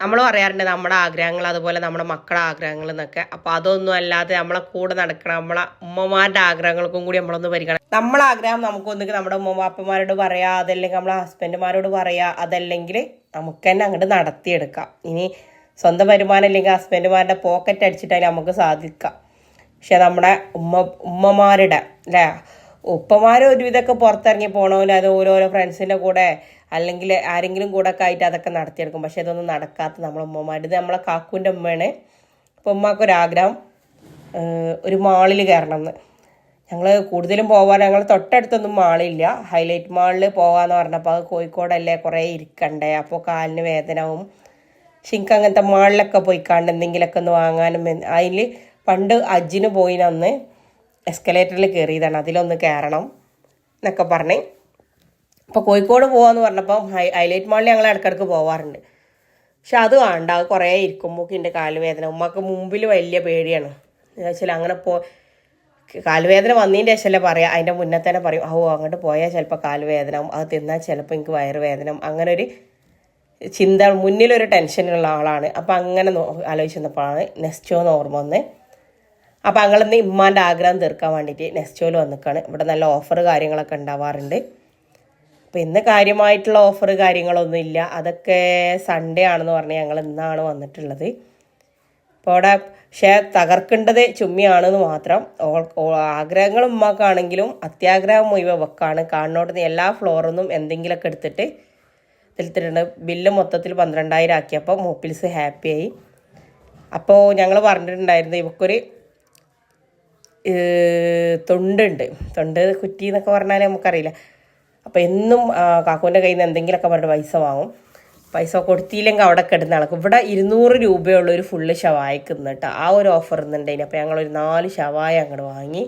നമ്മൾ പറയാറുണ്ട് നമ്മുടെ ആഗ്രഹങ്ങൾ അതുപോലെ നമ്മുടെ മക്കളുടെ ആഗ്രഹങ്ങൾ എന്നൊക്കെ. അപ്പോൾ അതൊന്നും അല്ലാതെ നമ്മളെ കൂടെ നടക്കണം നമ്മളെ ഉമ്മമാരുടെ ആഗ്രഹങ്ങൾക്കും കൂടി നമ്മളൊന്ന് പരിഗണന നമ്മളെ ആഗ്രഹം നമുക്കൊന്നുകിൽ നമ്മുടെ ഉമ്മമാപ്പന്മാരോട് പറയാ അതല്ലെങ്കിൽ നമ്മളെ ഹസ്ബൻഡുമാരോട് പറയാ അതല്ലെങ്കിൽ നമുക്ക് തന്നെ അങ്ങോട്ട് നടത്തിയെടുക്കാം. ഇനി സ്വന്തം വരുമാനം അല്ലെങ്കിൽ ഹസ്ബൻഡുമാരുടെ പോക്കറ്റ് അടിച്ചിട്ടായാലും നമുക്ക് സാധിക്കാം. പക്ഷെ നമ്മുടെ ഉമ്മ ഉമ്മമാരുടെ അല്ലേ? ഉപ്പമാർ ഒരുവിധമൊക്കെ പുറത്തിറങ്ങി പോകണമല്ലോ അത് ഓരോരോ ഫ്രണ്ട്സിന്റെ കൂടെ അല്ലെങ്കിൽ ആരെങ്കിലും കൂടെ ഒക്കെ ആയിട്ട് അതൊക്കെ നടത്തിയെടുക്കും. പക്ഷേ ഇതൊന്നും നടക്കാത്ത നമ്മളെ ഉമ്മമാർ ഇത് നമ്മളെ കാക്കുവിന്റെ ഉമ്മയാണ്. അപ്പോൾ ഉമ്മാക്കൊരാഗ്രഹം ഒരു മാളിൽ കയറണം എന്ന് ഞങ്ങൾ കൂടുതലും പോകാൻ ഞങ്ങൾ തൊട്ടടുത്തൊന്നും മാളില്ല. ഹൈലൈറ്റ് മാളിൽ പോകാമെന്ന് പറഞ്ഞപ്പോൾ അത് കോഴിക്കോടല്ലേ കുറേ ഇരിക്കണ്ടേ? അപ്പോൾ കാലിന് വേദനവും പക്ഷെ അങ്ങനത്തെ മാളിലൊക്കെ പോയി കണ്ട് എന്തെങ്കിലുമൊക്കെ ഒന്ന് വാങ്ങാനും അതിൽ പണ്ട് അജിന് പോയിന്ന് എസ്കലേറ്ററിൽ കയറിയതാണ് അതിലൊന്ന് കയറണം എന്നൊക്കെ പറഞ്ഞ് അപ്പോൾ കോഴിക്കോട് പോകാമെന്ന് പറഞ്ഞപ്പോൾ ഹൈ ഹൈലൈറ്റ് മാളിൽ ഞങ്ങൾ ഇടയ്ക്കിടയ്ക്ക് പോവാറുണ്ട്. പക്ഷെ അത് വേണ്ട അത് കുറേ ഇരിക്കുമ്പോൾ എന്റെ കാലുവേദന ഉമ്മക്ക് മുമ്പിൽ വലിയ പേടിയാണ്. എന്ന് വെച്ചാൽ അങ്ങനെ പോ കാലുവേദന വന്നതിന്റെ ശേഷമല്ലേ പറയാം അതിന്റെ മുന്നേ തന്നെ പറയും ഓ അങ്ങോട്ട് പോയാൽ ചിലപ്പോൾ കാലുവേദന. അത് തിന്നാൽ ചിലപ്പോൾ എനിക്ക് വയറുവേദന. അങ്ങനെ ഒരു ചിന്ത മുന്നിലൊരു ടെൻഷനുള്ള ആളാണ്. അപ്പം അങ്ങനെ ആലോചിച്ചപ്പോഴാണ് നെസ്റ്റോ എന്ന് ഓർമ്മ വന്ന്. അപ്പം അങ്ങളിന്ന് ഇമ്മാന്റെ ആഗ്രഹം തീർക്കാൻ വേണ്ടിയിട്ട് നെസ്റ്റോയിൽ വന്നിക്കാണ്. ഇവിടെ നല്ല ഓഫർ കാര്യങ്ങളൊക്കെ ഉണ്ടാവാറുണ്ട്. അപ്പം ഇന്ന് കാര്യമായിട്ടുള്ള ഓഫർ കാര്യങ്ങളൊന്നും ഇല്ല. അതൊക്കെ സൺഡേ ആണെന്ന് പറഞ്ഞ് ഞങ്ങൾ ഇന്നാണ് വന്നിട്ടുള്ളത്. അപ്പോൾ അവിടെ പക്ഷേ തകർക്കേണ്ടത് ചുമ്മിയാണെന്ന് മാത്രം. ആഗ്രഹങ്ങൾ ഉമ്മാക്കാണെങ്കിലും അത്യാഗ്രഹം മുഴുവൻ വെക്കാണ്. കാണുന്നോടുന്ന് എല്ലാ ഫ്ലോറൊന്നും എന്തെങ്കിലുമൊക്കെ എടുത്തിട്ട് ഇതിൽത്തിട്ടുണ്ട് ബില്ല് മൊത്തത്തിൽ പന്ത്രണ്ടായിരം ആക്കിയപ്പോൾ മൂപ്പിൽസ് ഹാപ്പിയായി അപ്പോൾ ഞങ്ങൾ പറഞ്ഞിട്ടുണ്ടായിരുന്നു ഇവക്കൊരു തൊണ്ടുണ്ട്. തൊണ്ട് കുറ്റി എന്നൊക്കെ പറഞ്ഞാൽ നമുക്കറിയില്ല. അപ്പോൾ എന്നും കാക്കൂന്റെ കയ്യിൽ നിന്ന് എന്തെങ്കിലുമൊക്കെ പറഞ്ഞിട്ട് പൈസ വാങ്ങും. പൈസ കൊടുത്തില്ലെങ്കിൽ അവിടെ കിടന്ന് നടക്കും. ഇവിടെ ഇരുന്നൂറ് രൂപയുള്ള ഒരു ഫുള്ള് ഷവായക്ക് നിന്നിട്ട് ആ ഒരു ഓഫർ നിന്നുണ്ടെങ്കിൽ അപ്പോൾ ഞങ്ങളൊരു നാല് ഷവായ അങ്ങോട്ട് വാങ്ങി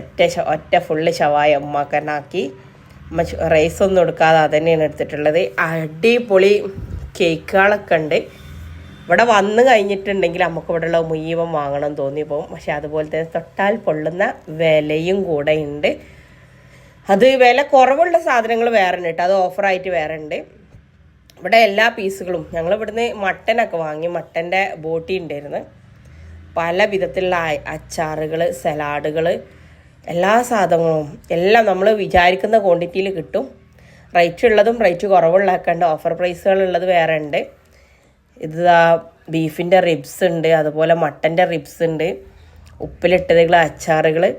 ഒറ്റ ഒറ്റ ഫുള്ള് ഷവായ ഉമ്മാക്കനാക്കി റൈസ് ഒന്നും എടുക്കാതെ തന്നെയാണ് എടുത്തിട്ടുള്ളത്. അടിപൊളി കേക്കുകളൊക്കെ ഉണ്ട് ഇവിടെ വന്നു കഴിഞ്ഞിട്ടുണ്ടെങ്കിൽ നമുക്ക് ഇവിടെയുള്ള മുഴുവൻ വാങ്ങണം തോന്നി പോകും. പക്ഷെ അതുപോലെ തന്നെ തൊട്ടാൽ പൊള്ളുന്ന വിലയും കൂടെ ഉണ്ട് അത് വില കുറവുള്ള സാധനങ്ങൾ വേറെ ഉണ്ട് കേട്ടോ. അത് ഓഫറായിട്ട് വേറെ ഉണ്ട്. ഇവിടെ എല്ലാ പീസുകളും ഞങ്ങൾ ഇവിടുന്ന് മട്ടനൊക്കെ വാങ്ങി. മട്ടന്റെ ബോട്ടി ഉണ്ടായിരുന്നു. പല വിധത്തിലുള്ള അച്ചാറുകൾ സലാഡുകൾ എല്ലാ സാധനങ്ങളും. എല്ലാം നമ്മൾ വിചാരിക്കുന്ന ക്വാണ്ടിറ്റിയിൽ കിട്ടും. റേറ്റ് ഉള്ളതും റേറ്റ് കുറവുള്ളതൊക്കെ ഉണ്ട് ഓഫർ പ്രൈസുകളുള്ളത് വേറെ ഉണ്ട്. ഇത് ബീഫിന്റെ റിബ്സ് ഉണ്ട്. അതുപോലെ മട്ടന്റെ റിബ്സ് ഉണ്ട്. ഉപ്പിലിട്ടതുകൾ അച്ചാറുകൾ.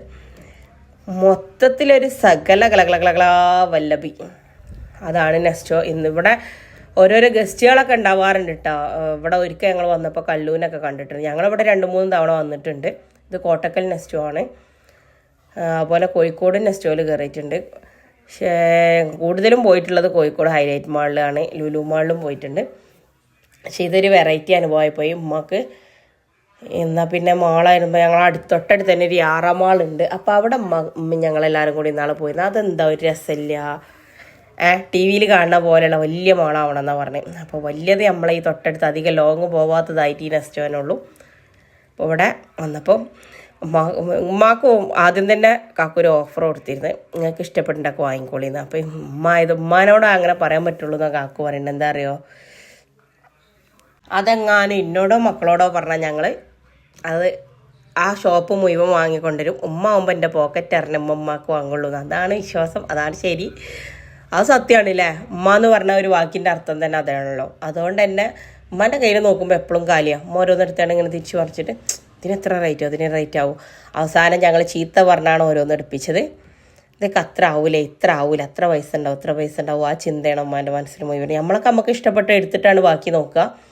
മൊത്തത്തിലൊരു സകല കലകളകളകളാ വല്ലഭി. അതാണ് നെസ്റ്റോ. ഇന്നിവിടെ ഓരോരോ ഗസ്റ്റുകളൊക്കെ ഉണ്ടാവാറുണ്ട് കേട്ടോ ഇവിടെ ഒരിക്കൽ ഞങ്ങൾ വന്നപ്പോൾ കല്ലൂനൊക്കെ കണ്ടിട്ടുണ്ട്. ഞങ്ങളിവിടെ രണ്ട് മൂന്ന് തവണ വന്നിട്ടുണ്ട്. ഇത് കോട്ടക്കൽ നെസ്റ്റോ ആണ്. അതുപോലെ കോഴിക്കോട് നെസ്റ്റോയിൽ കയറിയിട്ടുണ്ട്. പക്ഷേ കൂടുതലും പോയിട്ടുള്ളത് കോഴിക്കോട് ഹൈലൈറ്റ് മാളിലാണ്. ലുലു മാളിലും പോയിട്ടുണ്ട്. പക്ഷേ ഇതൊരു വെറൈറ്റി അനുഭവമായി പോയി. ഉമ്മക്ക് എന്നാൽ പിന്നെ മാളായിരുമ്പോൾ ഞങ്ങൾ അടുത്ത് തൊട്ടടുത്ത് തന്നെ ഒരു യാറമാളുണ്ട് അപ്പോൾ അവിടെ ഞങ്ങളെല്ലാവരും കൂടി നാളെ പോയിരുന്നു അതെന്താ ഒരു രസമില്ല. ഏ ടി വിയിൽ കാണുന്ന പോലെയുള്ള വലിയ മാളാവണം എന്നാണ് പറഞ്ഞത് അപ്പോൾ വലിയത് നമ്മളെ ഈ തൊട്ടടുത്ത് അധികം ലോങ് പോവാത്തതായിട്ട് ഈ നെസ്റ്റോനുള്ളൂ അപ്പോൾ ഇവിടെ വന്നപ്പോൾ ഉമ്മ ഉമ്മാക്ക് ആദ്യം തന്നെ കാക്കൊരു ഓഫർ കൊടുത്തിരുന്നത് നിങ്ങൾക്ക് ഇഷ്ടപ്പെട്ടുണ്ടാക്കി വാങ്ങിക്കോളിന്ന്. അപ്പോൾ ഉമ്മ ഇത് ഉമ്മാനോട് അങ്ങനെ പറയാൻ പറ്റുള്ളൂ എന്നാണ് കാക്കു പറയുന്നത് എന്താ അറിയോ? അതെങ്ങാനും എന്നോടോ മക്കളോടോ പറഞ്ഞാൽ ഞങ്ങൾ അത് ആ ഷോപ്പ് മുഴുവൻ വാങ്ങിക്കൊണ്ടുവരും. ഉമ്മ ആകുമ്പോൾ എന്റെ പോക്കറ്റ് അറിഞ്ഞ ഉമ്മ ഉമ്മാക്ക് വാങ്ങുള്ളൂ. അതാണ് വിശ്വാസം. അതാണ് ശരി. അത് സത്യമാണ് ഉമ്മ എന്ന് പറഞ്ഞ ഒരു വാക്കിന്റെ അർത്ഥം തന്നെ അതാണല്ലോ. അതുകൊണ്ട് തന്നെ ഉമ്മാന്റെ കയ്യിൽ നോക്കുമ്പോൾ എപ്പോഴും കാലിയാണ് ഉമ്മ ഓരോന്നെടുത്താണ് ഇങ്ങനെ തിരിച്ചു പറിച്ചിട്ട് ഇതിന് എത്ര റേറ്റ് അതിന് റേറ്റ് ആവും. അവസാനം ഞങ്ങൾ ചീത്ത പറഞ്ഞാണ് ഓരോന്ന് എടുപ്പിച്ചത്. ഇതൊക്കെ അത്ര ആവൂലേ? ഇത്ര ആവൂല? അത്ര പൈസ ഉണ്ടാവും? അത്ര പൈസ ഉണ്ടാവും? ആ ചിന്തയാണ് ഉമ്മാന്റെ മനസ്സിൽ മുഴുവൻ. നമ്മളൊക്കെ നമുക്ക് ഇഷ്ടപ്പെട്ട് എടുത്തിട്ടാണ് ബാക്കി നോക്കുക.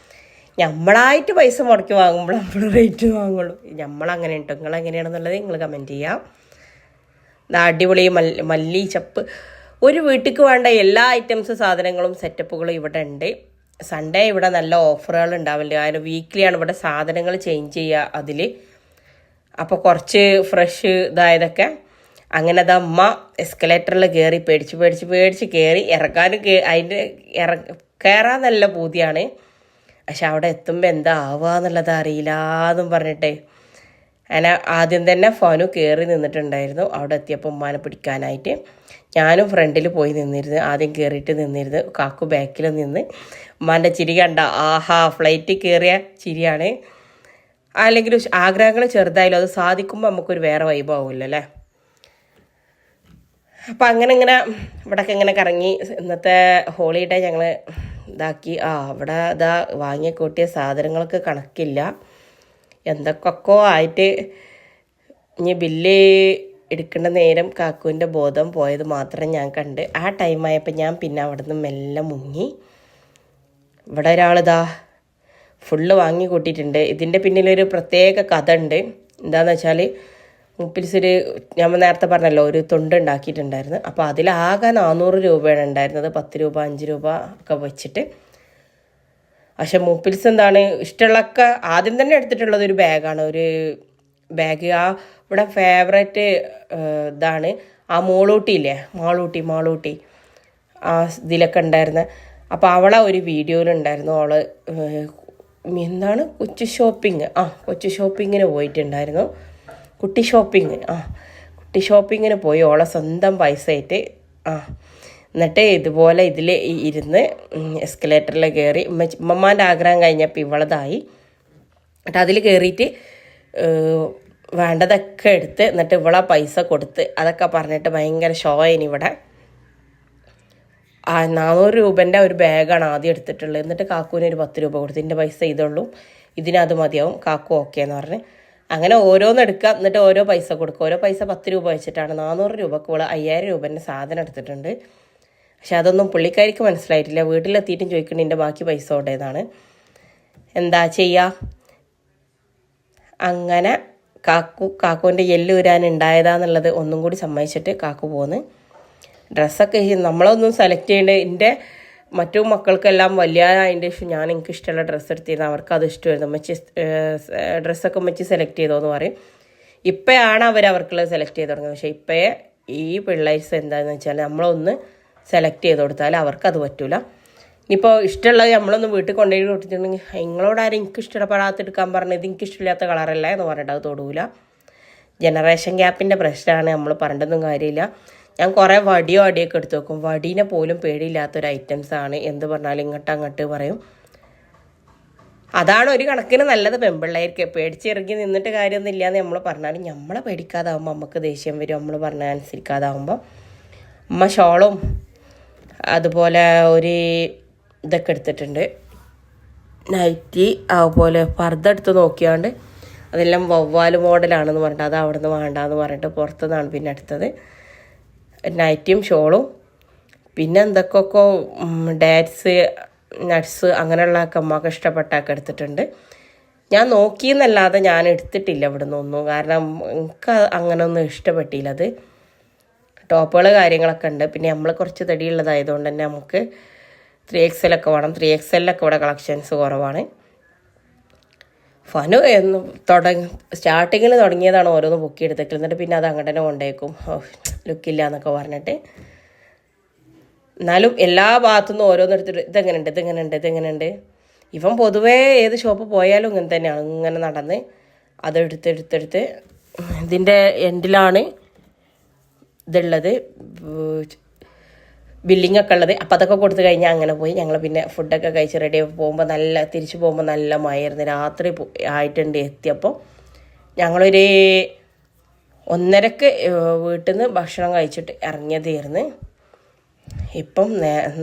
നമ്മളായിട്ട് പൈസ മുടക്കി വാങ്ങുമ്പോൾ നമ്മൾ റേറ്റ് വാങ്ങുള്ളൂ. നമ്മളങ്ങനെ ഉണ്ടോ നിങ്ങൾ എങ്ങനെയാണെന്നുള്ളത് നിങ്ങൾ കമന്റ് ചെയ്യാം അടിപൊളി മല്ലി മല്ലി ചപ്പ്. ഒരു വീട്ടിക്ക് വേണ്ട എല്ലാ ഐറ്റംസ് സാധനങ്ങളും സെറ്റപ്പുകളും ഇവിടെ ഉണ്ട്. സൺഡേ ഇവിടെ നല്ല ഓഫറുകൾ ഉണ്ടാവില്ല അതിന് വീക്കിലിയാണ് ഇവിടെ സാധനങ്ങൾ ചേഞ്ച് ചെയ്യുക അതിൽ അപ്പോൾ കുറച്ച് ഫ്രഷ് ഇതായതൊക്കെ. അങ്ങനെ അത് അമ്മ എസ്കലേറ്ററിൽ കയറി പേടിച്ച് പേടിച്ച് പേടിച്ച് കയറി ഇറക്കാനും അതിന്റെ ഇറ കയറാൻ നല്ല പൂതിയാണ്. പക്ഷെ അവിടെ എത്തുമ്പോൾ എന്താ അറിയില്ല എന്നും പറഞ്ഞിട്ടേ. അങ്ങനെ ആദ്യം തന്നെ ഫാനു കയറി നിന്നിട്ടുണ്ടായിരുന്നു. അവിടെ എത്തിയപ്പോൾ ഉമ്മാനെ പിടിക്കാനായിട്ട് ഞാനും ഫ്രണ്ടിൽ പോയി നിന്നിരുന്നു. ആദ്യം കയറിയിട്ട് നിന്നിരുന്നു. കാക്കു ബാക്കിൽ നിന്ന് ഉമ്മാന്റെ ചിരി കണ്ട. ആഹാ ഫ്ലൈറ്റ് കയറിയ ചിരിയാണ്. അല്ലെങ്കിൽ ആഗ്രഹങ്ങൾ ചെറുതായാലും അത് സാധിക്കുമ്പോൾ നമുക്കൊരു വേറെ വൈബാവുമല്ലോ അല്ലേ? അപ്പം അങ്ങനെ ഇങ്ങനെ ഇവിടെയൊക്കെ ഇങ്ങനെ കറങ്ങി. ഇന്നത്തെ ഹോളിഡേ ഞങ്ങൾ ഇതാക്കി. ആ അവിടെ ഇതാ വാങ്ങി കൂട്ടിയ സാധനങ്ങൾക്ക് കണക്കില്ല. എന്തൊക്കെയൊക്കെ ആയിട്ട് ഇനി ബില്ല് എടുക്കേണ്ട നേരം കാക്കുവിന്റെ ബോധം പോയത് മാത്രം ഞാൻ കണ്ട്. ആ ടൈമായപ്പോൾ ഞാൻ പിന്നെ അവിടെ നിന്ന് മെല്ലെ മുങ്ങി. ഇവിടെ ഒരാളിതാ ഫുള്ള് വാങ്ങി കൂട്ടിയിട്ടുണ്ട്. ഇതിന്റെ പിന്നിലൊരു പ്രത്യേക കഥ ഉണ്ട്. എന്താണെന്ന് വെച്ചാൽ മുപ്പിൽസൊരു ഞാൻ നേരത്തെ പറഞ്ഞല്ലോ ഒരു തൊണ്ട് ഉണ്ടാക്കിയിട്ടുണ്ടായിരുന്നു. അപ്പോൾ അതിലാകെ നാനൂറ് രൂപയാണ് ഉണ്ടായിരുന്നത്. പത്ത് രൂപ അഞ്ച് രൂപ ഒക്കെ വെച്ചിട്ട്. പക്ഷെ മൂപ്പിൽസ് എന്താണ് ഇഷ്ടമുള്ളൊക്കെ ആദ്യം തന്നെ എടുത്തിട്ടുള്ളത് ഒരു ബാഗാണ്. ഒരു ബാഗ് ആ ഇവിടെ ഫേവറേറ്റ് ഇതാണ് ആ മോളൂട്ടിയില്ലേ മാളൂട്ടി മാളൂട്ടി. ആ ഇതിലൊക്കെ ഉണ്ടായിരുന്ന. അപ്പോൾ അവളെ ഒരു വീഡിയോയിലുണ്ടായിരുന്നു ഏഹ്, എന്താണ് കൊച്ചു ഷോപ്പിംഗ് ആ കൊച്ചു ഷോപ്പിങ്ങിന് പോയിട്ടുണ്ടായിരുന്നു. കുട്ടി ഷോപ്പിംഗ് ആ കുട്ടി ഷോപ്പിങ്ങിന് പോയി. ഓളെ സ്വന്തം പൈസ ആയിട്ട് ആ എന്നിട്ട് ഇതുപോലെ ഇതിൽ ഇരുന്ന് എസ്കലേറ്ററിൽ കയറി ഉമ്മമാന്റെ ആഗ്രഹം കഴിഞ്ഞപ്പോൾ ഇവളതായി. എന്നിട്ട് അതിൽ കയറിയിട്ട് വേണ്ടതൊക്കെ എടുത്ത് എന്നിട്ട് ഇവളെ പൈസ കൊടുത്ത് അതൊക്കെ പറഞ്ഞിട്ട് ഭയങ്കര ഷോ ആയിന് ഇവിടെ. ആ നാനൂറ് രൂപന്റെ ഒരു ബാഗാണ് ആദ്യം എടുത്തിട്ടുള്ളത്. എന്നിട്ട് കാക്കുവിന് ഒരു പത്ത് രൂപ കൊടുത്തു ഇതിന്റെ പൈസ ഇതുള്ളൂ ഇതിനത് മതിയാവും. കാക്കു ഓക്കെ എന്ന് പറഞ്ഞ്. അങ്ങനെ ഓരോന്ന് എടുക്കുക. എന്നിട്ട് ഓരോ പൈസ കൊടുക്കുക. ഓരോ പൈസ പത്ത് രൂപ വെച്ചിട്ടാണ്. നാനൂറ് രൂപക്ക് ഇവൾ അയ്യായിരം രൂപേന്റെ സാധനം എടുത്തിട്ടുണ്ട്. പക്ഷെ അതൊന്നും പുള്ളിക്കാരിക്ക് മനസ്സിലായിട്ടില്ല. വീട്ടിലെത്തിയിട്ടും ചോദിക്കണതിന്റെ ബാക്കി പൈസ ഉണ്ടേതാണ് എന്താ ചെയ്യുക അങ്ങനെ കാക്കു കാക്കുവിന്റെ എല്ല് ഊരാൻ ഉണ്ടായതാന്നുള്ളത് ഒന്നും കൂടി സമ്മതിച്ചിട്ട് കാക്കു പോന്ന്. ഡ്രസ്സൊക്കെ നമ്മളൊന്നും സെലക്ട് ചെയ്യേണ്ട എന്റെ മറ്റു മക്കൾക്കെല്ലാം വലിയ അതിന്റെ ഇഷ്ടം ഞാൻ എനിക്ക് ഇഷ്ടമുള്ള ഡ്രസ്സ് എടുത്തിരുന്നു അവർക്ക് അത് ഇഷ്ടമായിരുന്നു. മച്ചി ഡ്രസ്സൊക്കെ മച്ചി സെലക്ട് ചെയ്തോന്ന് പറയും. ഇപ്പോഴാണ് അവർ അവർക്കുള്ളത് സെലക്ട് ചെയ്ത് തുടങ്ങുന്നത്. പക്ഷേ ഇപ്പോഴേ ഈ പിള്ളേഴ്സ് എന്താണെന്ന് വെച്ചാൽ നമ്മളൊന്ന് സെലക്ട് ചെയ്ത് കൊടുത്താൽ അവർക്ക് അത് പറ്റൂല. ഇനിയിപ്പോൾ ഇഷ്ടമുള്ളത് നമ്മളൊന്ന് വീട്ടിൽ കൊണ്ടുപോയി കൊടുത്തിട്ടുണ്ടെങ്കിൽ നിങ്ങളോട് ആരും എനിക്ക് ഇഷ്ടപ്പെടാത്ത എടുക്കാൻ പറഞ്ഞത് എനിക്ക് ഇഷ്ടമില്ലാത്ത കളറല്ല എന്ന് പറഞ്ഞിട്ട് അത് തൊടൂല. ജനറേഷൻ ഗ്യാപ്പിന്റെ പ്രശ്നമാണ്. നമ്മൾ പറഞ്ഞിട്ടൊന്നും കാര്യമില്ല. ഞാൻ കുറേ വടിയോ അടിയൊക്കെ എടുത്ത് വെക്കും. വടീനെ പോലും പേടിയില്ലാത്തൊരു ആണ്. എന്ത് പറഞ്ഞാലും ഇങ്ങോട്ട് അങ്ങോട്ട് പറയും. അതാണ് ഒരു കണക്കിന് നല്ലത്. പെൺപിള്ളേർക്ക് പേടിച്ചിറങ്ങി നിന്നിട്ട് കാര്യമൊന്നും എന്ന് നമ്മൾ പറഞ്ഞാലും നമ്മളെ പേടിക്കാതാവുമ്പോൾ നമുക്ക് ദേഷ്യം വരും. നമ്മൾ പറഞ്ഞ അനുസരിക്കാതാവുമ്പോൾ അമ്മ ഷോളും അതുപോലെ ഒരു ഇതൊക്കെ എടുത്തിട്ടുണ്ട്. നൈറ്റി അതുപോലെ പർദ്ദ എടുത്ത് നോക്കിയാണ്ട് അതെല്ലാം വവ്വാൽ മോഡലാണെന്ന് പറഞ്ഞിട്ട് അത് അവിടെ നിന്ന് വേണ്ടാന്ന് പറഞ്ഞിട്ട് പുറത്തുനിന്നാണ് പിന്നെ എടുത്തത്. നൈറ്റിയും ഷോളും. പിന്നെ എന്തൊക്കെയൊക്കെ ഡാറ്റ്സ് നട്ട്സ് അങ്ങനെയുള്ളതൊക്കെ അമ്മയ്ക്ക് ഇഷ്ടപ്പെട്ടൊക്കെ എടുത്തിട്ടുണ്ട്. ഞാൻ നോക്കിയെന്നല്ലാതെ ഞാൻ എടുത്തിട്ടില്ല ഇവിടെ നിന്നൊന്നും കാരണം എനിക്ക് അങ്ങനെയൊന്നും ഇഷ്ടപ്പെട്ടില്ല അത്. ടോപ്പുകൾ കാര്യങ്ങളൊക്കെ ഉണ്ട്. പിന്നെ നമ്മൾ കുറച്ച് തടിയുള്ളതായതുകൊണ്ട് തന്നെ നമുക്ക് ത്രീ ഒക്കെ വേണം. ത്രീ എക്സ് എല്ലൊക്കെ ഇവിടെ കളക്ഷൻസ് കുറവാണ്. ഫനു എന്ന് തുടങ്ങി സ്റ്റാർട്ടിങ്ങിൽ തുടങ്ങിയതാണ് ഓരോന്ന് ബുക്ക് എടുത്തേക്കൽ എന്നിട്ട് പിന്നെ അത് അങ്ങോട്ട് തന്നെ കൊണ്ടേക്കും ലുക്കില്ല എന്നൊക്കെ പറഞ്ഞിട്ട്. എന്നാലും എല്ലാ ഭാഗത്തുനിന്നും ഓരോന്ന് എടുത്തിട്ട് ഇതെങ്ങനെയുണ്ട് ഇതെങ്ങനെയുണ്ട് ഇതെങ്ങനെയുണ്ട് ഇവൻ പൊതുവേ ഏത് ഷോപ്പ് പോയാലും ഇങ്ങനെ തന്നെയാണ്. ഇങ്ങനെ നടന്ന് അതെടുത്തെടുത്തെടുത്ത് ഇതിന്റെ എൻഡിലാണ് ഇതുള്ളത്. ബില്ലിംഗ് ഒക്കെ ഉള്ളത്. അപ്പം അതൊക്കെ കൊടുത്തു കഴിഞ്ഞാൽ അങ്ങനെ പോയി. ഞങ്ങൾ പിന്നെ ഫുഡൊക്കെ കഴിച്ച് റെഡി പോകുമ്പോൾ നല്ല തിരിച്ചു പോകുമ്പോൾ നല്ല മഴയായിരുന്നു. രാത്രി ആയിട്ടുണ്ട് എത്തിയപ്പോൾ ഞങ്ങളൊരു ഒന്നരക്ക് വീട്ടിൽ നിന്ന് ഭക്ഷണം കഴിച്ചിട്ട് ഇറങ്ങിയതായിരുന്നു. ഇപ്പം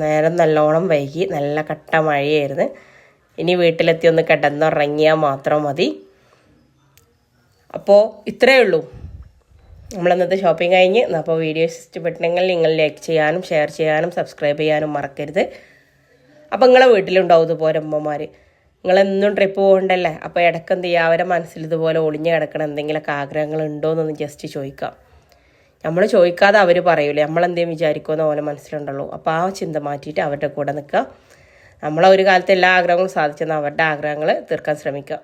നേരം നല്ലോണം വൈകി. നല്ല കട്ട മഴയായിരുന്നു. ഇനി വീട്ടിലെത്തി ഒന്ന് കിടന്നുറങ്ങിയാൽ മാത്രം മതി. അപ്പോൾ ഇത്രയേ ഉള്ളൂ. നമ്മൾ ഇന്നത്തെ ഷോപ്പിംഗ് കഴിഞ്ഞ് അപ്പോൾ വീഡിയോസ് ഇഷ്ടപ്പെട്ടെങ്കിൽ നിങ്ങൾ ലൈക്ക് ചെയ്യാനും ഷെയർ ചെയ്യാനും സബ്സ്ക്രൈബ് ചെയ്യാനും മറക്കരുത്. അപ്പോൾ നിങ്ങളെ വീട്ടിലുണ്ടാവും ഇതുപോലെ അമ്മമാർ നിങ്ങളെന്നും ട്രിപ്പ് പോകണ്ടല്ലേ? അപ്പോൾ ഇടയ്ക്ക് എന്ത് ചെയ്യുക അവരെ മനസ്സിൽ ഇതുപോലെ ഒളിഞ്ഞു കിടക്കണം എന്തെങ്കിലുമൊക്കെ ആഗ്രഹങ്ങൾ ഉണ്ടോ എന്നൊന്ന് ജസ്റ്റ് ചോദിക്കാം. നമ്മൾ ചോദിക്കാതെ അവർ പറയൂലേ? നമ്മളെന്തേലും വിചാരിക്കുമെന്ന് ഓലെ മനസ്സിലുണ്ടല്ലോ. അപ്പോൾ ആ ചിന്ത മാറ്റിയിട്ട് അവരുടെ കൂടെ നിൽക്കുക നമ്മളെ ഒരു കാലത്ത് എല്ലാ ആഗ്രഹങ്ങളും സാധിച്ചെന്ന് അവരുടെ ആഗ്രഹങ്ങൾ തീർക്കാൻ ശ്രമിക്കുക